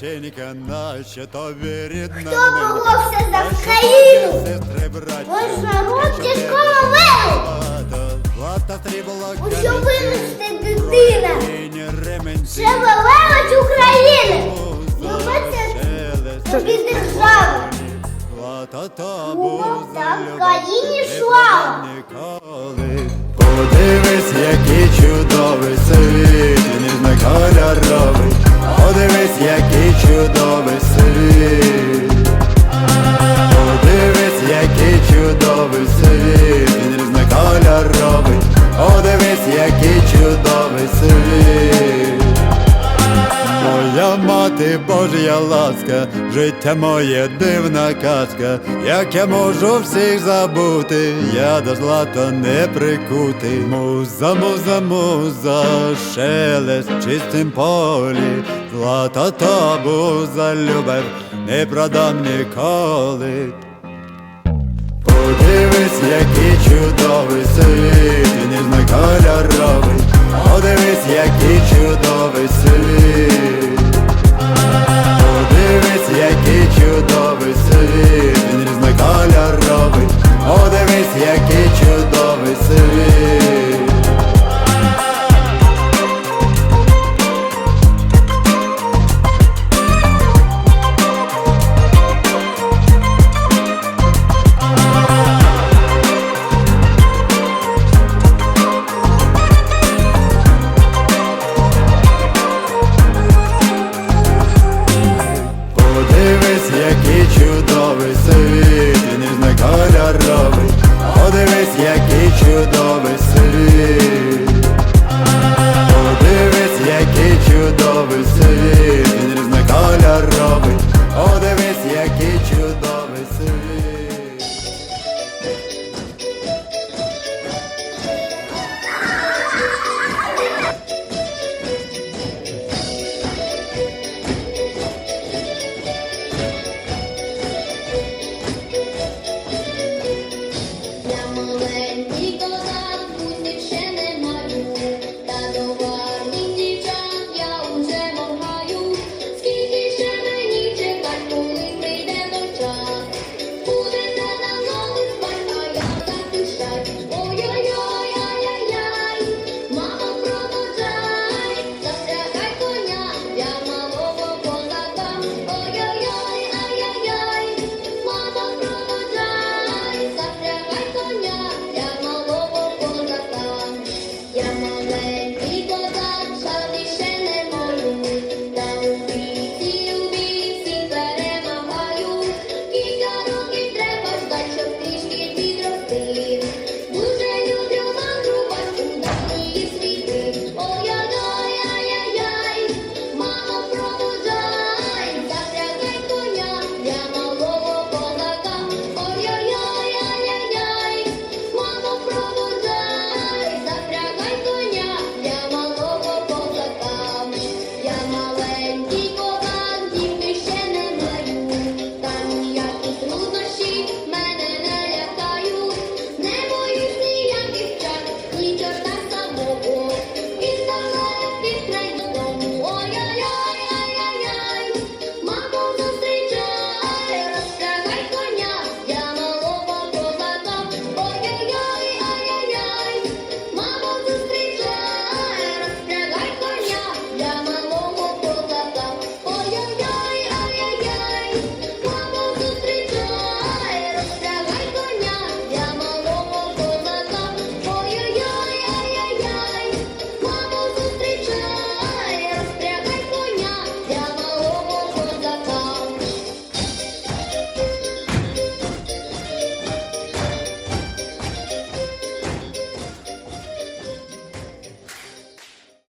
Козаченька, наша тобі рідна Хто боровся за Україну? Ось народ тяжкому вели. Злата стрібла У що винести дитина? Ще велич України. Любиться тобі держава. Злата табу та в країні слава. Подивись, який чудовий світ, різнокольоровий. Подивись, який чудовий світ. Моя мати ласка, життя моє дивна казка, як я можу всіх забути, я до злата не прикутий. Муза, муза, муза, шелест в чистим полі, злата табу за любов не продам ніколи. Подивись, який чудовий світ, він різнокольоровий, подивись, lado.